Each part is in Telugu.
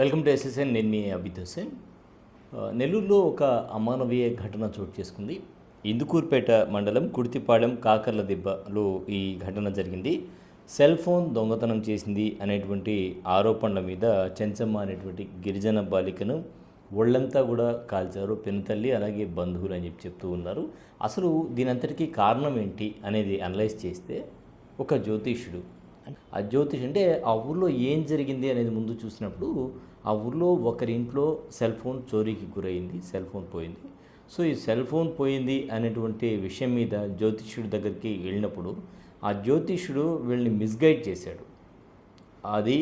వెల్కమ్ టు ఎస్ఎస్ఎన్ నేను మీ అభిద్ హుసేన్ నెల్లూరులో ఒక అమానవీయ ఘటన చోటు చేసుకుంది. ఇందుకూరుపేట మండలం కుడితిపాడెం కాకర్ల దిబ్బలో ఈ ఘటన జరిగింది. సెల్ ఫోన్ దొంగతనం చేసింది అనేటువంటి ఆరోపణల మీద చెంచమ్మ అనేటువంటి గిరిజన బాలికను ఒళ్ళంతా కూడా కాల్చారు. పెనుతల్లి అలాగే బంధువులు అని చెప్పి చెప్తూ ఉన్నారు. అసలు దీనంతటికీ కారణం ఏంటి అనేది అనలైజ్ చేస్తే ఒక జ్యోతిష్యుడు ఆ జ్యోతిష్ అంటే ఆ ఊర్లో ఏం జరిగింది అనేది ముందు చూసినప్పుడు ఆ ఊర్లో ఒకరింట్లో సెల్ ఫోన్ చోరీకి గురైంది సెల్ ఫోన్ పోయింది. సో ఈ సెల్ ఫోన్ పోయింది అనేటువంటి విషయం మీద జ్యోతిష్యుడి దగ్గరికి వెళ్ళినప్పుడు ఆ జ్యోతిష్యుడు వీళ్ళని మిస్గైడ్ చేశాడు. అది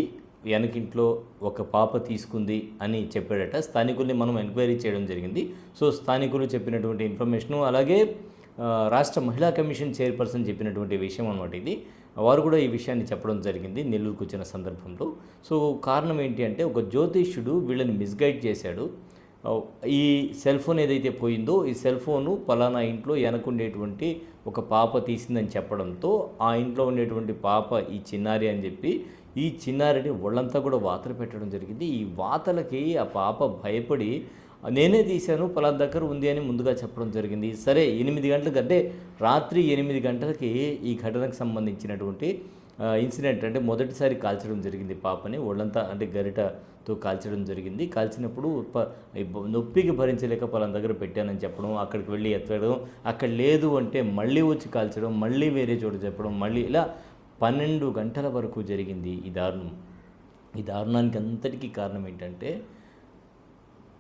వెనకింట్లో ఒక పాప తీసుకుంది అని చెప్పాడట. స్థానికుల్ని మనం ఎంక్వైరీ చేయడం జరిగింది. సో స్థానికులు చెప్పినటువంటి ఇన్ఫర్మేషను అలాగే రాష్ట్ర మహిళా కమిషన్ చైర్పర్సన్ చెప్పినటువంటి విషయం అనమాట ఇది. వారు కూడా ఈ విషయాన్ని చెప్పడం జరిగింది నెల్లూరుకు వచ్చిన సందర్భంలో. సో కారణం ఏంటి అంటే ఒక జ్యోతిష్యుడు వీళ్ళని మిస్గైడ్ చేశాడు. ఈ సెల్ ఫోన్ ఏదైతే పోయిందో ఈ సెల్ ఫోను పలానా ఇంట్లో వెనకుండేటువంటి ఒక పాప తీసిందని చెప్పడంతో ఆ ఇంట్లో ఉండేటువంటి పాప ఈ చిన్నారి అని చెప్పి ఈ చిన్నారిని ఒళ్ళంతా కూడా వాతలు పెట్టడం జరిగింది. ఈ వాతలకి ఆ పాప భయపడి నేనే తీశాను పలానా దగ్గర ఉంది అని ముందుగా చెప్పడం జరిగింది. సరే ఎనిమిది గంటలకు అంటే రాత్రి ఎనిమిది గంటలకి ఈ ఘటనకు సంబంధించినటువంటి ఇన్సిడెంట్ అంటే మొదటిసారి కాల్చడం జరిగింది పాపని. ఒళ్ళంతా అంటే గరిటతో కాల్చడం జరిగింది. కాల్చినప్పుడు నొప్పికి భరించలేక పలానా దగ్గర పెట్టానని చెప్పడం అక్కడికి వెళ్ళి ఎత్తడం అక్కడ లేదు అంటే మళ్ళీ వచ్చి కాల్చడం మళ్ళీ వేరే చోట చెప్పడం మళ్ళీ ఇలా పన్నెండు గంటల వరకు జరిగింది ఈ దారుణం. ఈ దారుణానికి అంతటికీ కారణం ఏంటంటే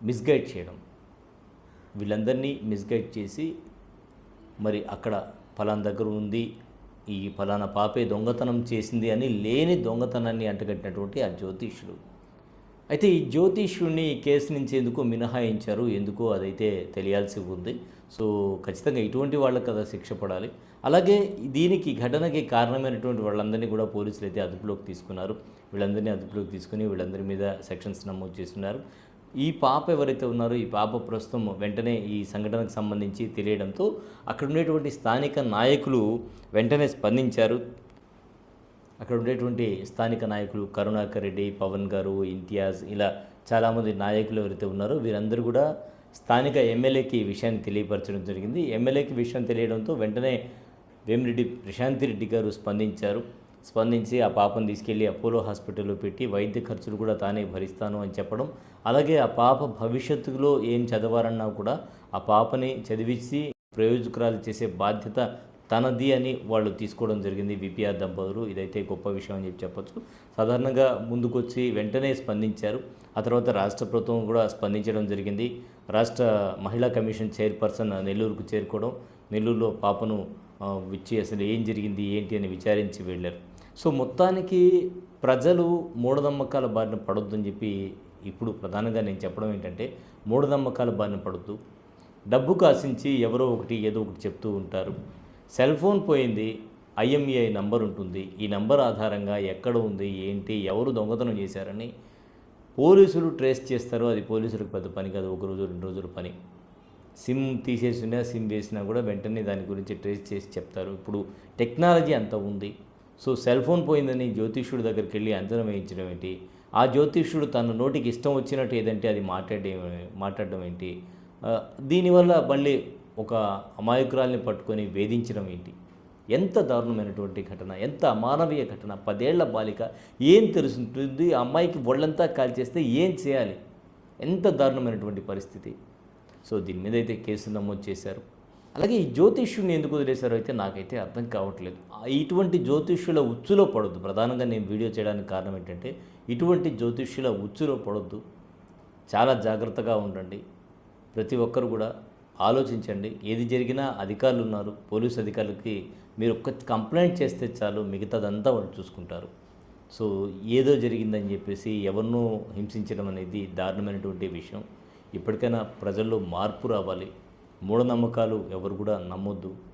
మిస్గైడ్ చేయడం. వీళ్ళందరినీ మిస్గైడ్ చేసి మరి అక్కడ ఫలానా దగ్గర ఉంది ఈ ఫలానా పాపే దొంగతనం చేసింది అని లేని దొంగతనాన్ని అంటగట్టినటువంటి ఆ జ్యోతిష్యుడు అయితే ఈ జ్యోతిష్యుడిని ఈ కేసు నుంచి ఎందుకు మినహాయించారు? ఎందుకో అదైతే తెలియాల్సి ఉంది? సో ఖచ్చితంగా ఇటువంటి వాళ్ళకి కదా శిక్ష పడాలి. అలాగే దీనికి ఘటనకి కారణమైనటువంటి వాళ్ళందరినీ కూడా పోలీసులు అయితే అదుపులోకి తీసుకున్నారు. వీళ్ళందరినీ అదుపులోకి తీసుకుని వీళ్ళందరి మీద సెక్షన్స్ నమోదు చేస్తున్నారు. ఈ పాప ఎవరైతే ఉన్నారో ఈ పాప ప్రస్తుతం వెంటనే ఈ సంఘటనకు సంబంధించి తెలియడంతో అక్కడ ఉండేటువంటి స్థానిక నాయకులు వెంటనే స్పందించారు. అక్కడ ఉండేటువంటి స్థానిక నాయకులు కరుణాకర్ రెడ్డి పవన్ గారు ఇంతియాజ్ ఇలా చాలామంది నాయకులు ఎవరైతే ఉన్నారో వీరందరూ కూడా స్థానిక ఎమ్మెల్యేకి ఈ విషయాన్ని తెలియపరచడం జరిగింది. ఎమ్మెల్యేకి విషయం తెలియడంతో వెంటనే వేమిరెడ్డి ప్రశాంతి రెడ్డి గారు స్పందించారు. స్పందించి ఆ పాపను తీసుకెళ్ళి అపోలో హాస్పిటల్లో పెట్టి వైద్య ఖర్చులు కూడా తానే భరిస్తాను అని చెప్పడం. అలాగే ఆ పాప భవిష్యత్తులో ఏం చదవాలన్నా కూడా ఆ పాపని చదివించి ప్రయోజకురాలు చేసే బాధ్యత తనది అని వాళ్ళు తీసుకోవడం జరిగింది. విపిఆర్ దంపతులు ఇదైతే గొప్ప విషయం అని చెప్పి చెప్పొచ్చు. సాధారణంగా ముందుకొచ్చి వెంటనే స్పందించారు. ఆ తర్వాత రాష్ట్ర ప్రభుత్వం కూడా స్పందించడం జరిగింది. రాష్ట్ర మహిళా కమిషన్ చైర్పర్సన్ నెల్లూరుకు చేరుకోవడం నెల్లూరులో పాపను ఆ, విచ్చి అసలు ఏం జరిగింది ఏంటి అని విచారించి వెళ్ళారు. సో మొత్తానికి ప్రజలు మూఢనమ్మకాల బారిన పడొద్దని చెప్పి ఇప్పుడు ప్రధానంగా నేను చెప్పడం ఏంటంటే మూఢనమ్మకాల బారిన పడొద్దు. డబ్బుకు ఆశించి ఎవరో ఒకటి ఏదో ఒకటి చెప్తూ ఉంటారు. సెల్ ఫోన్ పోయింది ఐఎంఈఐ నంబర్ ఉంటుంది. ఈ నంబర్ ఆధారంగా ఎక్కడ ఉంది ఏంటి ఎవరు దొంగతనం చేశారని పోలీసులు ట్రేస్ చేస్తారు. అది పోలీసులకు పెద్ద పని కాదు ఒక రోజు రెండు రోజుల పని. సిమ్ తీసేసినా సిమ్ వేసినా కూడా వెంటనే దాని గురించి ట్రేస్ చేసి చెప్తారు. ఇప్పుడు టెక్నాలజీ అంత ఉంది. సో సెల్ ఫోన్ పోయిందని జ్యోతిష్యుడి దగ్గరికి వెళ్ళి అంచనం వేయించడం ఏంటి? ఆ జ్యోతిష్యుడు తన నోటికి ఇష్టం వచ్చినట్టు ఏదంటే అది మాట్లాడే మాట్లాడడం ఏంటి? దీనివల్ల మళ్ళీ ఒక అమాయకురాల్ని పట్టుకొని వేధించడం ఏంటి? ఎంత దారుణమైనటువంటి ఘటన ఎంత అమానవీయ ఘటన. పదేళ్ళ బాలిక ఏం తెలుసుంటుంది? ఆ అమ్మాయికి ఒళ్ళంతా కాల్చేస్తే ఏం చేయాలి? ఎంత దారుణమైనటువంటి పరిస్థితి. సో దీని మీద అయితే కేసు నమోదు చేశారు. అలాగే ఈ జ్యోతిష్యుని ఎందుకు వదిలేశారో అయితే నాకైతే అర్థం కావట్లేదు. ఇటువంటి జ్యోతిష్యుల ఉచ్చులో పడొద్దు. ప్రధానంగా నేను వీడియో చేయడానికి కారణం ఏంటంటే ఇటువంటి జ్యోతిష్యుల ఉచ్చులో పడొద్దు. చాలా జాగ్రత్తగా ఉండండి. ప్రతి ఒక్కరు కూడా ఆలోచించండి. ఏది జరిగినా అధికారులు ఉన్నారు. పోలీసు అధికారులకి మీరు ఒక్క కంప్లైంట్ చేస్తే చాలు మిగతాదంతా వాళ్ళు చూసుకుంటారు. సో ఏదో జరిగిందని చెప్పేసి ఎవరినో హింసించడం అనేది దారుణమైనటువంటి విషయం. ఇప్పటికైనా ప్రజల్లో మార్పు రావాలి. మూఢనమ్మకాలు ఎవరు కూడా నమ్మొద్దు.